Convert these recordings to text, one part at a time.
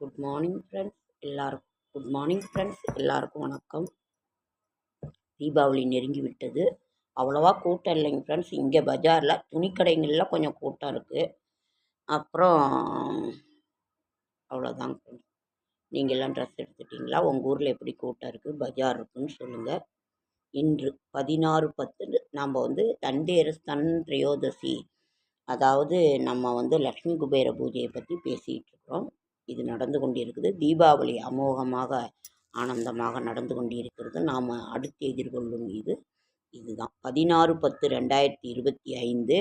Good morning friends எல்லாருக்கும் good morning friends எல்லாருக்கும் வணக்கம். தீபாவளி நெருங்கி விட்டது. அவ்வளோவா கூட்டம் இல்லைங்க ஃப்ரெண்ட்ஸ் இங்கே பஜாரில் துணிக்கடைங்களில் கொஞ்சம் கூட்டம் இருக்குது அப்புறம் அவ்வளோதாங்க ஃப்ரெண்ட்ஸ் நீங்கள்லாம் ட்ரெஸ் எடுத்துட்டிங்களா? உங்கள் ஊரில் எப்படி கூட்டம் இருக்குது பஜார் இருக்குன்னு சொல்லுங்கள் இன்று பதினாறு பத்து நாம் வந்து தண்டேரஸ் தன் திரையோதசி அதாவது நம்ம வந்து லக்ஷ்மி குபேர பூஜையை பற்றி பேசிகிட்டு இருக்கிறோம். இது நடந்து கொண்டிருக்குது. தீபாவளி அமோகமாக ஆனந்தமாக நடந்து கொண்டிருக்கிறது. நாம் அடுத்து எதிர்கொள்ளும் இது இதுதான். பதினாறு பத்து ரெண்டாயிரத்தி இருபத்தி ஐந்து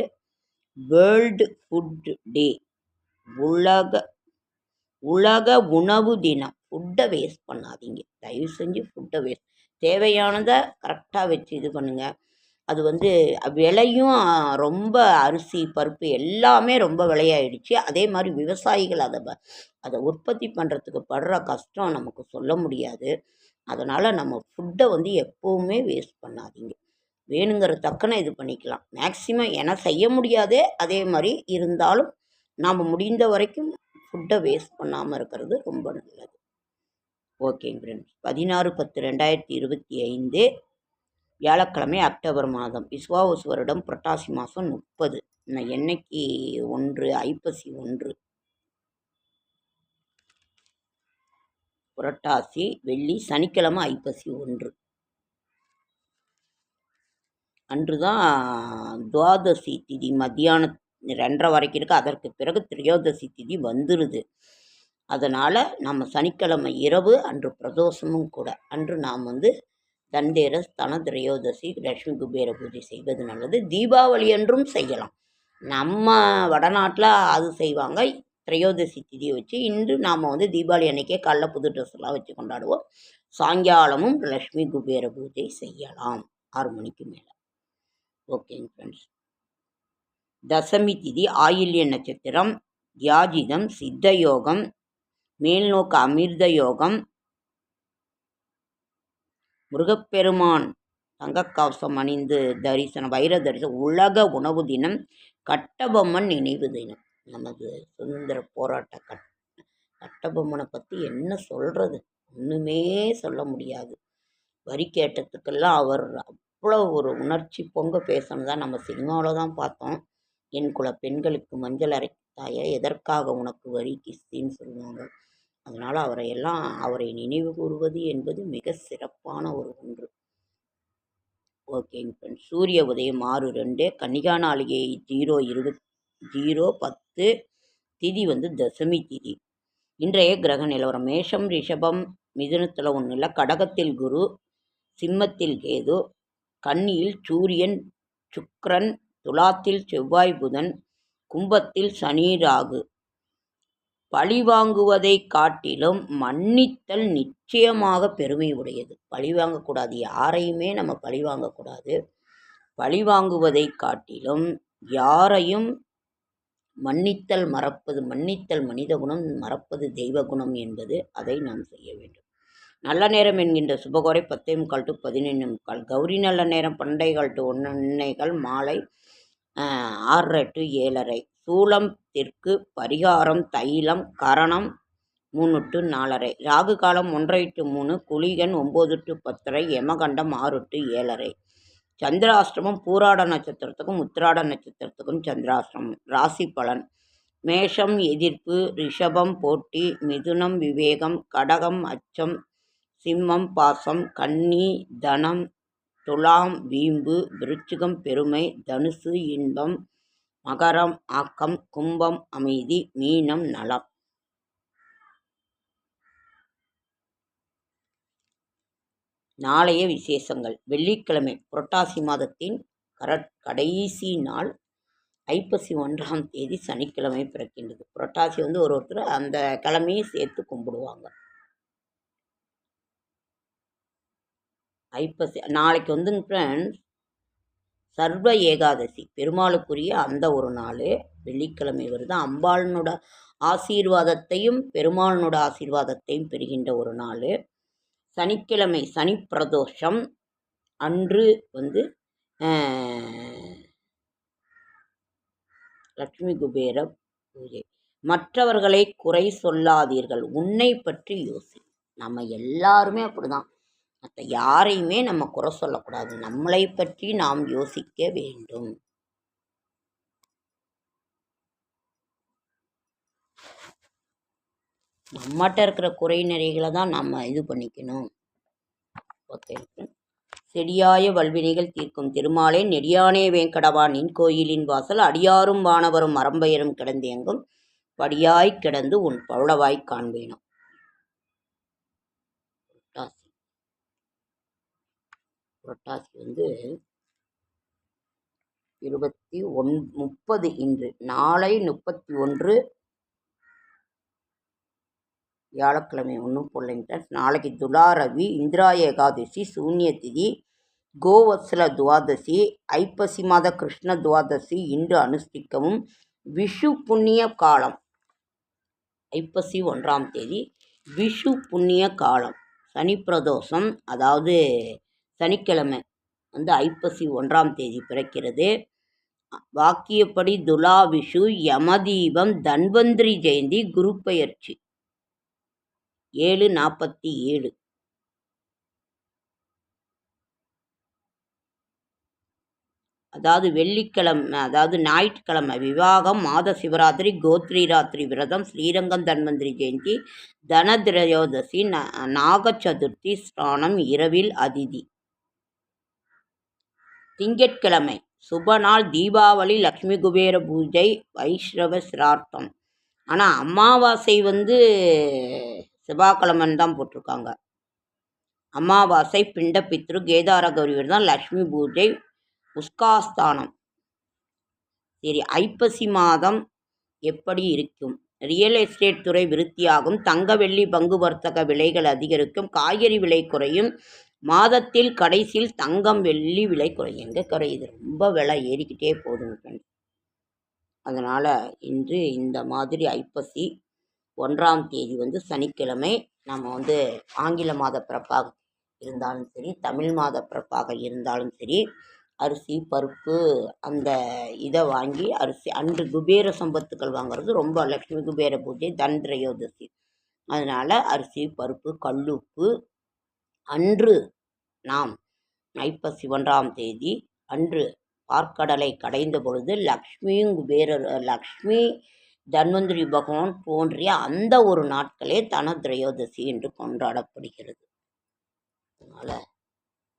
வேர்ல்டு ஃபுட் டே உலக உலக உணவு தினம். ஃபுட்டை வேஸ்ட் பண்ணாதீங்க. தயவு செஞ்சு ஃபுட்டை வேஸ்ட் தேவையானதை கரெக்டாக வச்சு இது பண்ணுங்கள் அது வந்து விலையும் ரொம்ப அரிசி பருப்பு எல்லாமே ரொம்ப விலையாயிடுச்சு. அதே மாதிரி விவசாயிகள் அதை ப அதை உற்பத்தி பண்ணுறதுக்கு படுற கஷ்டம் நமக்கு சொல்ல முடியாது. அதனால் நம்ம ஃபுட்டை வந்து எப்போவுமே வேஸ்ட் பண்ணாதீங்க. வேணுங்கிற தக்கன இது பண்ணிக்கலாம். மேக்சிமம் ஏன்னா செய்ய முடியாதே அதே மாதிரி இருந்தாலும் நாம் முடிந்த வரைக்கும் ஃபுட்டை வேஸ்ட் பண்ணாமல் இருக்கிறது ரொம்ப நல்லது. ஓகேங்க ஃப்ரெண்ட்ஸ் பதினாறு பத்து ரெண்டாயிரத்தி இருபத்தி ஐந்து. வியாழக்கிழமை அக்டோபர் மாதம். விஸ்வாவசு வருடம் புரட்டாசி மாதம் முப்பது. என்னைக்கு? ஒன்று ஐப்பசி ஒன்று. புரட்டாசி வெள்ளி சனிக்கிழமை ஐப்பசி ஒன்று. அன்று தான் துவாதசி திதி மத்தியானம் ரெண்டரை வரைக்கும் இருக்குது அதற்கு பிறகு திரையோதசி திதி வந்துடுது அதனால் நம்ம சனிக்கிழமை இரவு அன்று பிரதோஷமும் கூட. அன்று நாம் வந்து தந்தேரஸ் தனதிரையோதசி லக்ஷ்மி குபேர பூஜை செய்வது நல்லது. தீபாவளி என்றும் செய்யலாம். நம்ம வடநாட்டில் அது செய்வாங்க. திரையோதசி திதியை வச்சு இன்று நாம் வந்து தீபாவளி அன்னைக்கே காலைல புது ட்ரெஸ்லாம் வச்சு கொண்டாடுவோம். சாயங்காலமும் லக்ஷ்மி குபேர பூஜை செய்யலாம். ஆறு மணிக்கு மேலே. ஓகேங்க ஃப்ரெண்ட்ஸ் தசமி திதி ஆயில்ய நட்சத்திரம் தியாஜிதம் சித்த யோகம் மேல்நோக்கு அமிர்த யோகம் முருகப்பெருமான் தங்கக்கவசம் அணிந்து தரிசனம் வைர தரிசனம் உலக உணவு தினம் கட்டபொம்மன் நினைவு தினம். நமது சுதந்திர போராட்ட கட் கட்டபொம்மனை பற்றி என்ன சொல்கிறது ஒன்றுமே சொல்ல முடியாது. வரி கேட்டதுக்கெல்லாம் அவர் அவ்வளோ ஒரு உணர்ச்சி பொங்க பேசினதாக நம்ம சினிமாவில் தான் பார்த்தோம். என் குல பெண்களுக்கு மஞ்சள் அரைத்தாய? எதற்காக உனக்கு வரி கிஸ்தின்னு சொல்லுவாங்க. அதனால் அவரை எல்லாம் அவரை நினைவு கூறுவது என்பது மிக சிறப்பான ஒரு ஒன்று. ஓகேங்க ஃப்ரெண்ட்ஸ் சூரிய உதயம் ஆறு ரெண்டு கன்னிகா நாளிகை ஜீரோ இருபத் ஜீரோ பத்து திதி வந்து தசமி திதி. இன்றைய கிரக நிலவரம் மேஷம் ரிஷபம் மிதுனத்தில் ஒன்றும் இல்லை கடகத்தில் குரு சிம்மத்தில் கேது கன்னியில் சூரியன் சுக்ரன் துலாத்தில் செவ்வாய் புதன் கும்பத்தில் சனி ராகு. பழிவாங்குவதை காட்டிலும் மன்னித்தல் நிச்சயமாக பெருமை உடையது பழி வாங்கக்கூடாது யாரையுமே நம்ம பழி வாங்கக்கூடாது பழி காட்டிலும் யாரையும் மன்னித்தல் மறப்பது மன்னித்தல் மனித குணம் மறப்பது தெய்வ குணம் என்பது அதை நாம் செய்ய வேண்டும். நல்ல நேரம் என்கின்ற சுபகோரை பத்தே முக்கால் டு பதினொன்று முக்கால். கௌரி நல்ல நேரம் பண்டைகள் டு ஒன்றைகள் மாலை ஆறரை டு ஏழரை. சூளம் தெற்கு பரிகாரம் தைலம் கரணம் மூணு டு நாலரை. ராகு காலம் ஒன்றரை டு மூணு குளிகன் ஒம்பது டு பத்தரை யமகண்டம் ஆறு டு ஏழரை. சந்திராஷ்டிரமம் பூராட நட்சத்திரத்துக்கும் உத்திராட நட்சத்திரத்துக்கும் சந்திராஷ்டிரமம் ராசி பலன். மேஷம் எதிர்ப்பு ரிஷபம் போட்டி மிதுனம் விவேகம் கடகம் அச்சம் சிம்மம் பாசம் கன்னி தனம் துலாம் வீம்பு விருச்சிகம் பெருமை தனுசு இன்பம் மகரம் ஆக்கம் கும்பம் அமைதி மீனம் நலம். நாளைய விசேஷங்கள். வெள்ளிக்கிழமை புரட்டாசி மாதத்தின் கர கடைசி நாள் ஐப்பசி ஒன்றாம் தேதி சனிக்கிழமை பிறக்கின்றது. புரட்டாசி வந்து ஒரு ஒருத்தர் அந்த கிழமையை சேர்த்து கும்பிடுவாங்க. ஐப்பசி நாளைக்கு வந்துங்க ஃப்ரெண்ட்ஸ் சர்வ ஏகாதசி. பெருமாளுக்குரிய அந்த ஒரு நாள் வெள்ளிக்கிழமை வருது. அம்பாளனோட ஆசீர்வாதத்தையும் பெருமாளனோட ஆசீர்வாதத்தையும் பெறுகின்ற ஒரு நாள். சனிக்கிழமை சனி பிரதோஷம் அன்று வந்து லக்ஷ்மி குபேர பூஜை. மற்றவர்களை குறை சொல்லாதீர்கள். உன்னை பற்றி யோசி. நம்ம எல்லாருமே அப்படிதான். மற்ற யாரையுமே நம்ம குறை சொல்லக்கூடாது. நம்மளை பற்றி நாம் யோசிக்க வேண்டும். நம்மகிட்ட இருக்கிற குறை நிறைகளை தான் நம்ம இது பண்ணிக்கணும். ஓகே. செடியாய வல்வினைகள் தீர்க்கும் திருமாலே நெடியானே வேங்கடவா நின் கோயிலின் வாசல் அடியாரும் வானவரும் மரம்பெயரும் கிடந்தேங்கும். படியாய் கிடந்து உன் பவுளவாய் காண்பேனும் புரட்டாசி புரட்டாசி வந்து இருபத்தி ஒன் முப்பது இன்று. நாளை முப்பத்தி ஒன்று வியாழக்கிழமை. ஒன்றும் போடலைங்க நாளைக்கு துலாரவி இந்திரா ஏகாதசி சூன்ய திதி கோவத்சல துவாதசி ஐப்பசி மாத கிருஷ்ண துவாதசி. இன்று அனுஷ்டிக்கவும் விஷு புண்ணிய காலம். ஐப்பசி ஒன்றாம் தேதி. விஷு புண்ணிய காலம். சனி பிரதோஷம் அதாவது சனிக்கிழமை வந்து ஐப்பசி ஒன்றாம் தேதி பிறக்கிறது. வாக்கியப்படி துலா விஷு யமதீபம் தன்வந்திரி ஜெயந்தி குரு பெயர்ச்சி. ஏழு நாற்பத்தி ஏழு. அதாவது வெள்ளிக்கிழமை அதாவது ஞாயிற்றுக்கிழமை விவாகம் மாத சிவராத்திரி கோத்ரி ராத்திரி விரதம் ஸ்ரீரங்கம் தன்வந்திரி ஜெயந்தி தனதிரயோதசி நாக சதுர்த்தி ஸ்நானம் இரவில் அதிதி. திங்கட்கிழமை சுப நாள் தீபாவளி லக்ஷ்மி குபேர பூஜை வைஷ்ணவ சிரார்த்தம். ஆனால் அமாவாசை வந்து செவ்வாய்க்கிழமைன்னு தான் போட்டிருக்காங்க. அமாவாசை பிண்ட பித்ரு கேதார கௌரியர் தான் லக்ஷ்மி பூஜை உஸ்காஸ்தானம் சரி ஐப்பசி மாதம் எப்படி இருக்கும்? ரியல் எஸ்டேட் துறை விருத்தியாகும். தங்க வெள்ளி பங்கு வர்த்தக விலைகள் அதிகரிக்கும். காய்கறி விலை குறையும். மாதத்தில் கடைசியில் தங்கம் வெள்ளி விலை குறையும். எங்கே குறையுது ரொம்ப விலை ஏறிக்கிட்டே போகுதுங்க ஃப்ரெண்ட்ஸ் அதனால் இன்று இந்த மாதிரி ஐப்பசி ஒன்றாம் தேதி வந்து சனிக்கிழமை நம்ம வந்து ஆங்கில மாத பிறப்பாக இருந்தாலும் சரி தமிழ் மாத பிறப்பாக இருந்தாலும் சரி அரிசி பருப்பு அந்த இதை வாங்கி அரிசி அன்று குபேர சம்பத்துக்கள் வாங்குறது ரொம்ப லக்ஷ்மி குபேர பூஜை தன்திரையோதசி அதனால் அரிசி பருப்பு கல்லுப்பு அன்று நாம் ஐப்பசி ஒன்றாம் தேதி அன்று பார்க்கடலை கடைந்த பொழுது லக்ஷ்மியும் குபேரர் லக்ஷ்மி தன்வந்திரி பகவான் தோன்றிய அந்த ஒரு நாட்களே தன திரையோதசி என்று கொண்டாடப்படுகிறது. அதனால்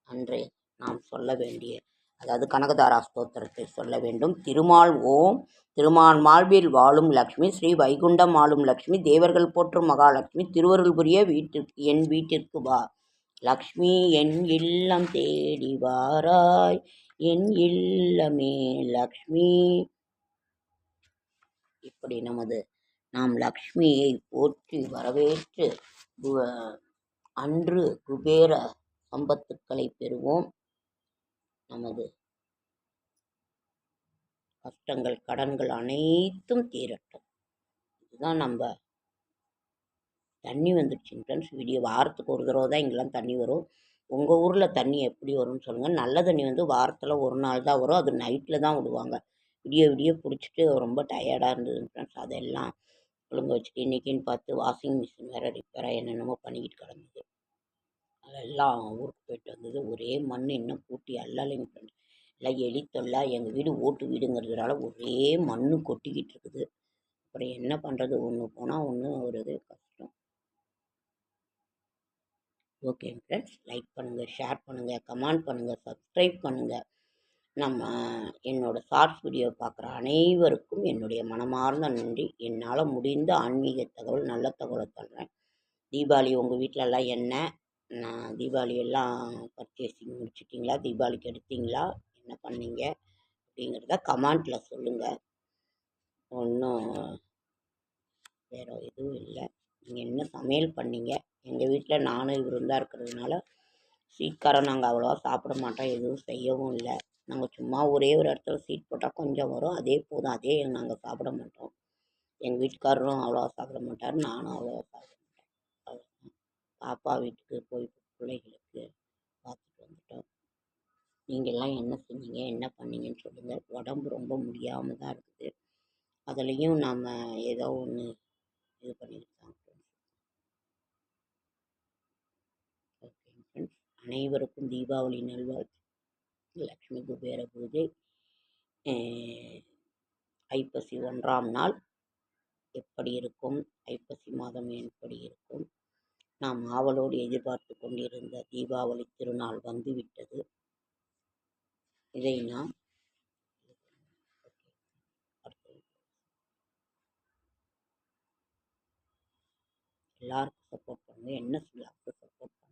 அன்றே நாம் சொல்ல வேண்டிய அதாவது கனகதாரா ஸ்தோத்திரத்தை சொல்ல வேண்டும். திருமால் ஓம் திருமால் மால்பில் வாழும் லக்ஷ்மி ஸ்ரீ வைகுண்டம் ஆளும் லக்ஷ்மி தேவர்கள் போற்றும் மகாலட்சுமி திருவருள் புரிய வீட்டிற்கு என் வீட்டிற்கு வா. லக்ஷ்மி என் இல்லம் தேடி வாராய். என் இல்லமே லக்ஷ்மி. இப்படி நமது நாம் லக்ஷ்மியை போற்றி வரவேற்று அன்று குபேர சம்பத்துக்களை பெறுவோம். நமது கஷ்டங்கள் கடன்கள் அனைத்தும் தீரட்டும். இதுதான் நம்ம தண்ணி வந்துடுச்சு ஃப்ரெண்ட்ஸ் விடிய வாரத்துக்கு ஒரு தடவை தான் இங்கெல்லாம் தண்ணி வரும். உங்கள் ஊரில் தண்ணி எப்படி வரும்னு சொல்லுங்கள் நல்ல தண்ணி வந்து வாரத்தில் ஒரு நாள் தான் வரும். அது நைட்டில் தான் விடுவாங்க. விடிய விடிய பிடிச்சிட்டு ரொம்ப டயர்டாக இருந்தது ஃப்ரெண்ட்ஸ் அதெல்லாம் ஒழுங்க வச்சுட்டு இன்றைக்கின்னு பார்த்து வாஷிங் மிஷின் வேறு ரிப்பேராக என்னென்னமோ பண்ணிக்கிட்டு கிடந்தது. அதெல்லாம் ஊருக்கு போயிட்டு வந்தது. ஒரே மண் இன்னும் கூட்டி அல்லலைங்க ஃப்ரெண்ட்ஸ். எல்லாம் எலி தொல்லை எங்கள் வீடு ஓட்டு வீடுங்கிறதுனால ஒரே மண் கொட்டிக்கிட்டு இருக்குது. அப்புறம் என்ன பண்ணுறது ஒன்று போனால் ஒன்று ஒரு இது கஷ்டம். ஓகே ஃப்ரெண்ட்ஸ் லைக் பண்ணுங்கள் ஷேர் பண்ணுங்கள் கமெண்ட் பண்ணுங்கள் சப்ஸ்கிரைப் பண்ணுங்கள் நம்ம என்னோடய ஷார்ட்ஸ் வீடியோ பார்க்குற அனைவருக்கும் என்னுடைய மனமார்ந்த நன்றி. என்னால் முடிந்த ஆன்மீக தகவல் நல்ல தகவலை தர்றேன். தீபாவளி உங்கள் வீட்டிலலாம் என்ன? நான் தீபாவளி எல்லாம் பர்ச்சேசிங் முடிச்சிட்டிங்களா? தீபாவளிக்கு எடுத்தீங்களா? என்ன பண்ணீங்க? அப்படிங்கிறத கமெண்ட்டில் சொல்லுங்கள் ஒன்றும் வேறு எதுவும் இல்லை. நீங்கள் என்ன சமையல் பண்ணீங்க? எங்கள் வீட்டில் நானும் இவரும் இருக்கிறதுனால ஸ்வீட்காரம் நாங்கள் அவ்வளோவா சாப்பிட மாட்டோம் எதுவும் செய்யவும் இல்லை. நாங்கள் சும்மா ஒரே ஒரு இடத்துல சீட் போட்டால் கொஞ்சம் வரும் அதே போதும் அதே நாங்கள் சாப்பிட மாட்டோம். எங்கள் வீட்டுக்காரரும் அவ்வளோவா சாப்பிட மாட்டார் நானும் அவ்வளோவா சாப்பிட மாட்டேன். அவ்வளோதான் பாப்பா வீட்டுக்கு போய் பிள்ளைகளுக்கு பார்த்துட்டு வந்துட்டோம். நீங்கள்லாம் என்ன செஞ்சீங்க என்ன பண்ணீங்கன்னு சொல்லுங்கள் உடம்பு ரொம்ப முடியாமல் தான் இருக்குது. அதுலேயும் நாம் ஏதோ ஒன்று இது பண்ணிக்கிட்டு தான் ஃப்ரெண்ட்ஸ் ஓகே ஃப்ரெண்ட்ஸ் அனைவருக்கும் தீபாவளி நல்வாழ்த்து. லக்ஷ்மி குபேர பூஜை. ஐப்பசி ஒன்றாம் நாள். எப்படி இருக்கும்? ஐப்பசி மாதம் எப்படி இருக்கும்? நாம் ஆவலோடு எதிர்பார்த்து கொண்டிருந்த தீபாவளி திருநாள் வந்துவிட்டது. இதை நாம் எல்லாருக்கும் சப்போர்ட் பண்ணுங்கள் என்ன விளாக்ஸை சப்போர்ட்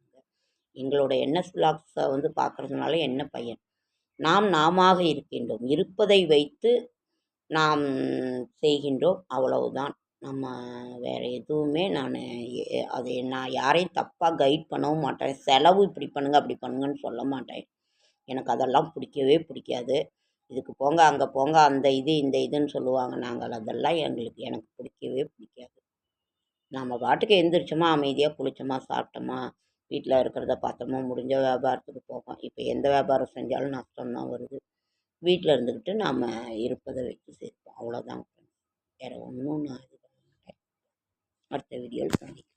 எங்களோட என்எஸ் விளாக்ஸை வந்து பார்க்குறதுனால என்ன பயன்? நாம் நாமாக இருக்கின்றோம். இருப்பதை வைத்து நாம் செய்கின்றோம். அவ்வளவுதான். நம்ம வேறு எதுவுமே நான் அது நான் யாரையும் தப்பாக கைட் பண்ணவும் மாட்டேன். செலவு இப்படி பண்ணுங்க அப்படி பண்ணுங்கன்னு சொல்ல மாட்டேன். எனக்கு அதெல்லாம் பிடிக்கவே பிடிக்காது. இதுக்கு போங்க அங்கே போங்க அந்த இது இந்த இதுன்னு சொல்லுவாங்க. நாங்கள் அதெல்லாம் எங்களுக்கு எனக்கு பிடிக்கவே பிடிக்காது. நம்ம பாட்டுக்கு எந்திரிச்சோமா அமைதியாக குளிச்சோமா சாப்பிட்டோமா வீட்டில் இருக்கிறத பார்த்தோமா முடிஞ்ச வியாபாரத்துக்கு போவோம் இப்போ எந்த வியாபாரம் செஞ்சாலும் நஷ்டம்தான் வருது. வீட்டில் இருந்துக்கிட்டு நாம் இருப்பதை வச்சு சேர்ப்போம் அவ்வளோதான் வேறு ஒன்றும் நான் இது பண்ண மாட்டேன். அடுத்த வீடியோவில் சந்திக்கிறேன்